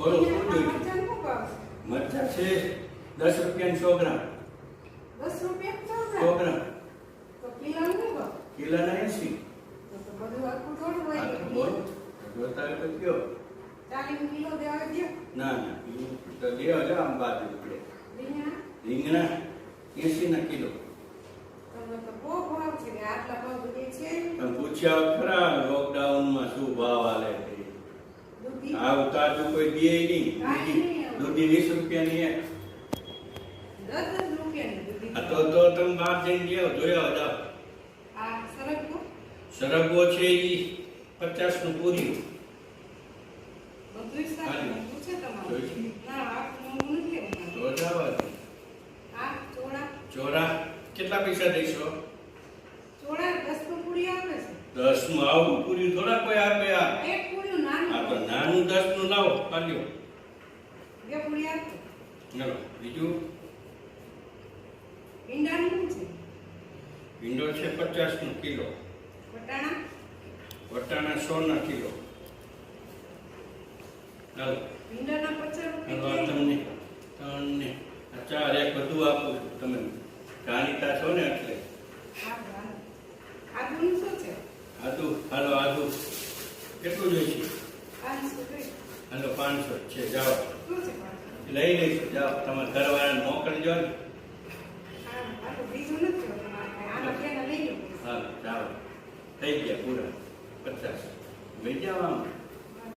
બોલો શું જોઈએ મરચાં છે? દસ રૂપિયા સો ગ્રામ દસ રૂપિયા જ સો. ગ્રામ ભાવ? કિલોના એસી તો તો બધું આખું થોડું હોય. બોલો જોતા હોય તો કયો કિલો. ના ના તો દેવા લે આમ પડે રીંગણા? એસી ના કિલો તમે તો બહુ ભાવ છે આટલા ભાવ બધે છે તમે પૂછ્યા ખરા લોકડાઉનમાં શું ભાવ આલે છે આ તાજું કોઈ દે નહીં. દૂધી વીસ રૂપિયાની એક. આ તો તો તમે બહાર જઈને લેવો જોયો જાઓ. સરગવો? છે એ પચાસનું પૂરી ચોરા કેટલા પૈસા દઈશો દસનું આવું પૂરી થોડા કોઈ આપે આ દસનું લાવો ચલો બીજું? ઈંડાનું છે? પચાસનું કિલો. વટાણા? વટાણા સો ના કિલો. ચાલો. પચાસ આ તમને ત્રણ ને આ ચાર એક બધું આપું તમે. જાણીતા છો ને એટલે. આદુ હાલો આદુ. કેટલું જોઈએ? હાલો પાંચસો છે જાઓ? લઈ લઈશું જાઓ. તમારા ઘરવાળાને મોકલજો ને. હા, જાઓ. થઈ ગયા પૂરા. પચાસ. લઈ જાઓ આમ